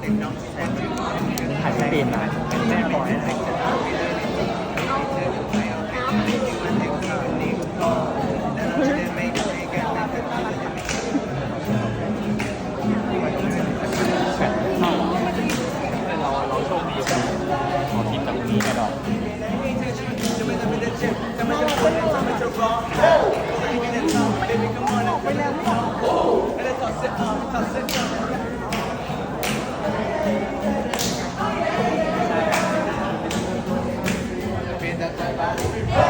ถ่ายปีนมาแม่ปล่อยให้เราเราโชคดีขอคิดจากนี้แน่นอนให้เธอเป็นนางเอก ขอ